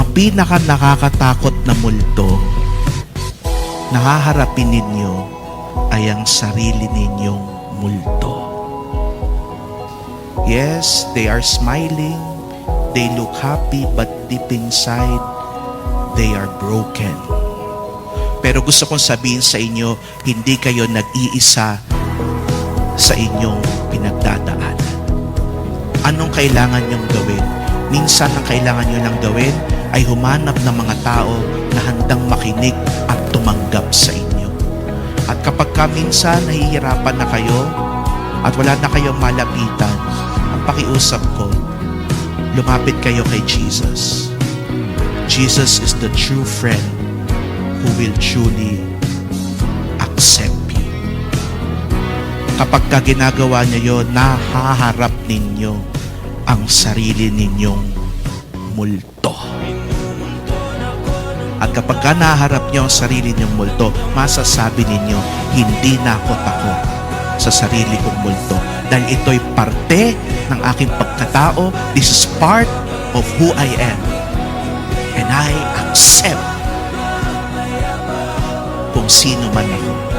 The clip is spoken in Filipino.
ang pinaka nakakatakot na multo na haharapin ninyo ay ang sarili ninyong multo. Yes, they are smiling, they look happy, but deep inside, they are broken. Pero gusto kong sabihin sa inyo, hindi kayo nag-iisa sa inyong pinagdadaanan. Anong kailangan nyong gawin? Minsan ang kailangan nyo lang gawin ay humanap ng mga tao na handang makinig at tumanggap sa inyo. At kapag ka minsan nahihirapan na kayo at wala na kayong malapitan, ang pakiusap ko, lumapit kayo kay Jesus. Jesus is the true friend who will truly accept you. Kapag ka ginagawa niyo yun, nahaharap ninyo ang sarili ninyong multo. At kapag ka naharap niyo ang sarili ninyong multo, masasabi ninyo, hindi na ako takot sa sarili kong multo. Dahil ito'y parte ng aking pagkatao. This is part of who I am. And I accept kung sino man ako.